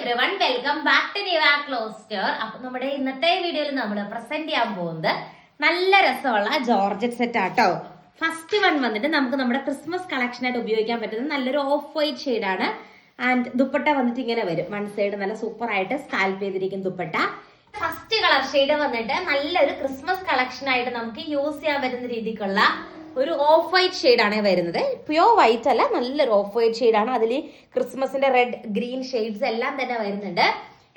Everyone welcome back to Niva closet അപ്പൊ നമ്മുടെ ഇന്നത്തെ വീഡിയോയിൽ നമ്മൾ പ്രസന്റ് ചെയ്യാൻ പോകുന്നത് നല്ല രസമുള്ള ജോർജറ്റ് സെറ്റ് ആട്ടോ. ഫസ്റ്റ് വൺ വന്നിട്ട് നമുക്ക് നമ്മുടെ ക്രിസ്മസ് കളക്ഷൻ ആയിട്ട് ഉപയോഗിക്കാൻ പറ്റുന്ന നല്ലൊരു ഓഫ് വൈറ്റ് ഷെയ്ഡാണ് ആൻഡ് ദുപ്പട്ട വന്നിട്ട് ഇങ്ങനെ വരും. വൺ സൈഡ് നല്ല സൂപ്പർ ആയിട്ട് സ്കാൽപ്പ് ചെയ്തിരിക്കും ദുപ്പട്ട. ഫസ്റ്റ് കളർ ഷെയ്ഡ് വന്നിട്ട് നല്ലൊരു ക്രിസ്മസ് കളക്ഷൻ ആയിട്ട് നമുക്ക് യൂസ് ചെയ്യാൻ പറ്റുന്ന രീതിക്കുള്ള ഒരു ഓഫ് വൈറ്റ് ഷെയ്ഡാണ് വരുന്നത്. പ്യോർ വൈറ്റ് അല്ല നല്ലൊരു ഓഫ് വൈറ്റ് ഷെയ്ഡാണ് അതിൽ ക്രിസ്മസിന്റെ റെഡ് ഗ്രീൻ ഷെയ്ഡ്സ് എല്ലാം തന്നെ വരുന്നുണ്ട്.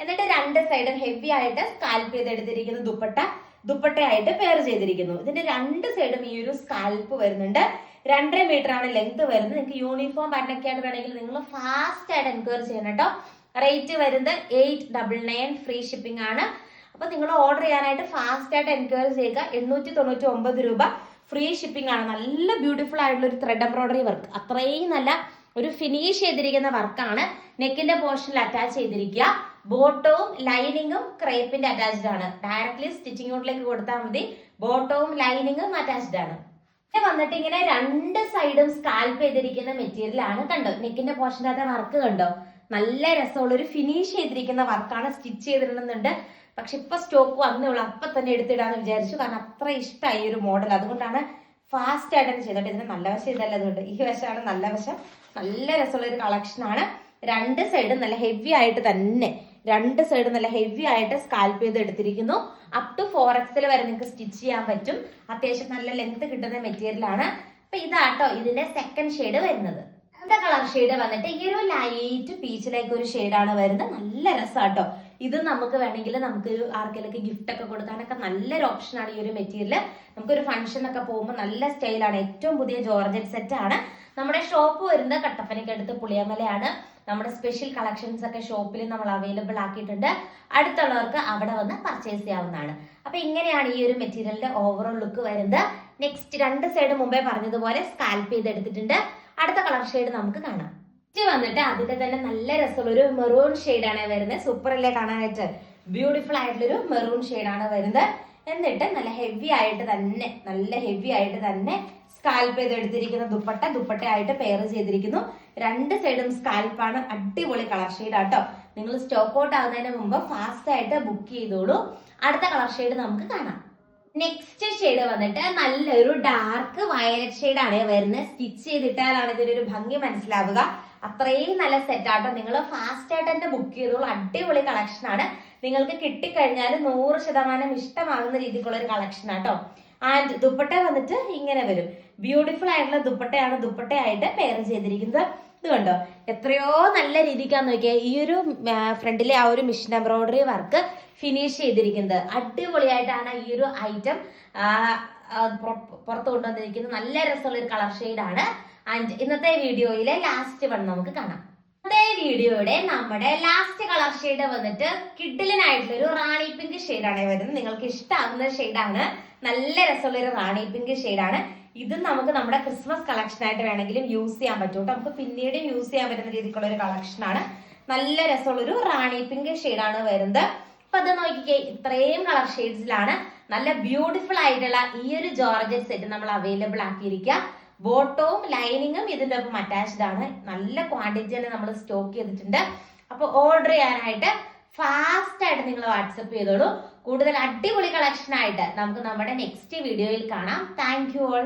എന്നിട്ട് രണ്ട് സൈഡും ഹെവി ആയിട്ട് സ്കാൽപ്പ് ചെയ്തെടുത്തിരിക്കുന്ന ദുപ്പട്ട ദുപ്പട്ടയായിട്ട് പെയർ ചെയ്തിരിക്കുന്നു. ഇതിന്റെ രണ്ട് സൈഡും ഈ ഒരു സ്കാൽപ്പ് വരുന്നുണ്ട്. രണ്ടര മീറ്റർ ആണ് ലെങ്ത് വരുന്നത്. നിങ്ങൾക്ക് യൂണിഫോം പാറ്റേണൊക്കെ ആയിട്ട് വേണമെങ്കിൽ നിങ്ങൾ ഫാസ്റ്റ് ആയിട്ട് എൻക്വയറി ചെയ്യണം കേട്ടോ. റേറ്റ് വരുന്നത് eight double nine free shipping ആണ്. അപ്പൊ നിങ്ങൾ ഓർഡർ ചെയ്യാനായിട്ട് ഫാസ്റ്റ് ആയിട്ട് എൻക്വയറി ചെയ്യുക. എണ്ണൂറ്റി തൊണ്ണൂറ്റി ഒമ്പത് രൂപ. ഫ്രീ ഷിപ്പിംഗ് ആണ്. നല്ല ബ്യൂട്ടിഫുൾ ആയിട്ടുള്ള ഒരു ത്രെഡ് എംബ്രോയിഡറി വർക്ക് അത്രയും നല്ല ഒരു ഫിനിഷ് ചെയ്തിരിക്കുന്ന വർക്കാണ് നെക്കിന്റെ പോർഷനിൽ അറ്റാച്ച് ചെയ്തിരിക്കുക. ബോട്ടവും ലൈനിങ്ങും ക്രേപ്പിന്റെ അറ്റാച്ച്ഡ് ആണ്. ഡയറക്ട്ലി സ്റ്റിച്ചിങ് ഔട്ടിലേക്ക് കൊടുത്താൽ മതി. ബോട്ടവും ലൈനിങ്ങും അറ്റാച്ച്ഡ് ആണ്. വന്നിട്ട് ഇങ്ങനെ രണ്ട് സൈഡും സ്കാൽപ്പ് ചെയ്തിരിക്കുന്ന മെറ്റീരിയൽ ആണ് കണ്ടോ? നെക്കിന്റെ പോർഷന്റെ വർക്ക് കണ്ടോ? നല്ല രസമുള്ള ഒരു ഫിനിഷ് ചെയ്തിരിക്കുന്ന വർക്കാണ് സ്റ്റിച്ച് ചെയ്തിടുന്നുണ്ട് പക്ഷെ ഇപ്പൊ സ്റ്റോക്ക് വന്നേ ഉള്ളൂ. അപ്പൊ തന്നെ എടുത്തിടാന്ന് വിചാരിച്ചു. കാരണം അത്ര ഇഷ്ടമായി ഒരു മോഡൽ അതുകൊണ്ടാണ് ഫാസ്റ്റ് ആയിട്ട് ചെയ്തോട്ടെ ഇതിന് നല്ല വശം ഇതല്ല അതുകൊണ്ട്. ഈ വശമാണ് നല്ല വശം. നല്ല രസമുള്ള ഒരു കളക്ഷൻ ആണ്. രണ്ട് സൈഡും നല്ല ഹെവി ആയിട്ട് തന്നെ. രണ്ട് സൈഡ് നല്ല ഹെവി ആയിട്ട് സ്കാൽപ്പ് ചെയ്ത് എടുത്തിരിക്കുന്നു. അപ് ടു ഫോർ എക്സിൽ വരെ നിങ്ങൾക്ക് സ്റ്റിച്ച് ചെയ്യാൻ പറ്റും. അത്യാവശ്യം നല്ല ലെങ്ത് കിട്ടുന്ന മെറ്റീരിയൽ ആണ്. അപ്പൊ ഇതാട്ടോ ഇതിന്റെ സെക്കൻഡ് ഷെയ്ഡ് വരുന്നത്. അടുത്ത കളർ ഷെയ്ഡ് വന്നിട്ട് ഈ ഒരു ലൈറ്റ് പീച്ചിലേക്ക് ഒരു ഷെയ്ഡാണ് വരുന്നത്. നല്ല രസമാട്ടോ ഇത് നമുക്ക് വേണമെങ്കിൽ നമുക്ക് ആർക്കെങ്കിലൊക്കെ ഗിഫ്റ്റ് ഒക്കെ കൊടുക്കാനൊക്കെ നല്ലൊരു ഓപ്ഷനാണ് ഈ ഒരു മെറ്റീരിയൽ നമുക്കൊരു ഫംഗ്ഷൻ ഒക്കെ പോകുമ്പോൾ നല്ല സ്റ്റൈലാണ് ഏറ്റവും പുതിയ ജോർജറ്റ് സെറ്റ് ആണ്. നമ്മുടെ ഷോപ്പ് വരുന്നത് കട്ടപ്പനയ്ക്ക് അടുത്ത് പുളിയമലയാണ്. നമ്മുടെ സ്പെഷ്യൽ കളക്ഷൻസ് ഒക്കെ ഷോപ്പിൽ നമ്മൾ അവൈലബിൾ ആക്കിയിട്ടുണ്ട്. അടുത്തുള്ളവർക്ക് അവിടെ വന്ന് പർച്ചേസ് ചെയ്യാവുന്നതാണ്. അപ്പൊ ഇങ്ങനെയാണ് ഈ ഒരു മെറ്റീരിയലിന്റെ ഓവറോൾ ലുക്ക് വരുന്നത്. നെക്സ്റ്റ് രണ്ട് സൈഡ് മുമ്പേ പറഞ്ഞതുപോലെ സ്കാൽപ്പ് ചെയ്ത് എടുത്തിട്ടുണ്ട് അടുത്ത കളർ ഷെയ്ഡ് നമുക്ക് കാണാം. നെക്സ്റ്റ് വന്നിട്ട് അതിന്റെ തന്നെ നല്ല രസമുള്ള ഒരു മെറൂൺ ആണ് വരുന്നത്. സൂപ്പർ അല്ലേ കാണാനായിട്ട്? ബ്യൂട്ടിഫുൾ ആയിട്ടുള്ള ഒരു മെറൂൺ ആണ് വരുന്നത്. എന്നിട്ട് നല്ല ഹെവി ആയിട്ട് തന്നെ നല്ല ഹെവി ആയിട്ട് തന്നെ സ്കാൽപ്പ് ചെയ്തെടുത്തിരിക്കുന്ന ദുപ്പട്ട ദുപ്പട്ടയായിട്ട് പെയർ ചെയ്തിരിക്കുന്നു. രണ്ട് സൈഡും സ്കാൽപ്പാണ് അടിപൊളി കളർ ഷെയ്ഡ് ആട്ടോ. നിങ്ങൾ സ്റ്റോക്ക് ഔട്ട് ആവുന്നതിന് മുമ്പ് ഫാസ്റ്റ് ആയിട്ട് ബുക്ക് ചെയ്തോളൂ. അടുത്ത കളർ ഷെയ്ഡ് നമുക്ക് കാണാം. നെക്സ്റ്റ് ഷെയ്ഡ് വന്നിട്ട് നല്ലൊരു ഡാർക്ക് വയലറ്റ് ഷെയ്ഡ് ആണ് വരുന്നത് സ്റ്റിച്ച് ചെയ്തിട്ടാലാണ് ഇതിനൊരു ഭംഗി മനസ്സിലാവുക. അത്രയും നല്ല സെറ്റ് ആട്ടോ. നിങ്ങൾ ഫാസ്റ്റ് ആയിട്ട് തന്നെ ബുക്ക് ചെയ്തോളൂ. അടിപൊളി കളക്ഷൻ ആണ്. നിങ്ങൾക്ക് കിട്ടിക്കഴിഞ്ഞാൽ നൂറ് ശതമാനം ഇഷ്ടമാകുന്ന രീതിക്കുള്ള ഒരു കളക്ഷൻ ആട്ടോ. ആൻഡ് ദുപ്പട്ട വന്നിട്ട് ഇങ്ങനെ വരും. ബ്യൂട്ടിഫുൾ ആയിട്ടുള്ള ദുപ്പട്ടയാണ് ദുപ്പട്ടയായിട്ട് പെയർ ചെയ്തിരിക്കുന്നത്. ഇത് കണ്ടോ? എത്രയോ നല്ല രീതിക്കാന്ന് നോക്കിയാൽ ഈ ഒരു ഫ്രണ്ടിലെ ആ ഒരു മിഷൻ എംബ്രോയിഡറി വർക്ക് ഫിനിഷ് ചെയ്തിരിക്കുന്നത്. അടിപൊളിയായിട്ടാണ് ഈ ഒരു ഐറ്റം പുറത്ത് കൊണ്ടുവന്നിരിക്കുന്നത്. നല്ല രസമുള്ള ഒരു കളർ ആണ്. ആൻഡ് ഇന്നത്തെ വീഡിയോയിലെ ലാസ്റ്റ് വൺ നമുക്ക് കാണാം. അതേ വീഡിയോയുടെ നമ്മുടെ ലാസ്റ്റ് കളർ ഷെയ്ഡ് വന്നിട്ട് കിഡിലിനായിട്ടുള്ള ഒരു റാണി പിങ്ക് ഷെയ്ഡാണ് വരുന്നത്. നിങ്ങൾക്ക് ഇഷ്ടമാകുന്ന ഷെയ്ഡാണ് നല്ല രസമുള്ള ഒരു റാണി പിങ്ക് ഷെയ്ഡാണ് ഇത് നമുക്ക് നമ്മുടെ ക്രിസ്മസ് കളക്ഷൻ ആയിട്ട് വേണമെങ്കിലും യൂസ് ചെയ്യാൻ പറ്റും കേട്ടോ. നമുക്ക് പിന്നീട് യൂസ് ചെയ്യാൻ പറ്റുന്ന രീതിക്കുള്ള ഒരു ആണ്. നല്ല രസമുള്ള ഒരു റാണി പിങ്ക് ആണ് വരുന്നത്. അപ്പൊ അത് നോക്കിക്കേ ഇത്രയും കളർ ഷെയ്ഡ്സിലാണ് നല്ല ബ്യൂട്ടിഫുൾ ആയിട്ടുള്ള ഈ ഒരു ജോർജറ്റ് സെറ്റ് നമ്മൾ അവൈലബിൾ ആക്കിയിരിക്കുക. ബോട്ടവും ലൈനിങ്ങും ഇതിന്റെ ഒപ്പം അറ്റാച്ച്ഡ് ആണ്. നല്ല ക്വാണ്ടിറ്റി തന്നെ നമ്മൾ സ്റ്റോക്ക് ചെയ്തിട്ടുണ്ട്. അപ്പൊ ഓർഡർ ചെയ്യാനായിട്ട് ഫാസ്റ്റ് ആയിട്ട് നിങ്ങൾ വാട്സപ്പ് ചെയ്തോളൂ. കൂടുതൽ അടിപൊളി കളക്ഷൻ ആയിട്ട് നമുക്ക് നമ്മുടെ നെക്സ്റ്റ് വീഡിയോയിൽ കാണാം. Thank you all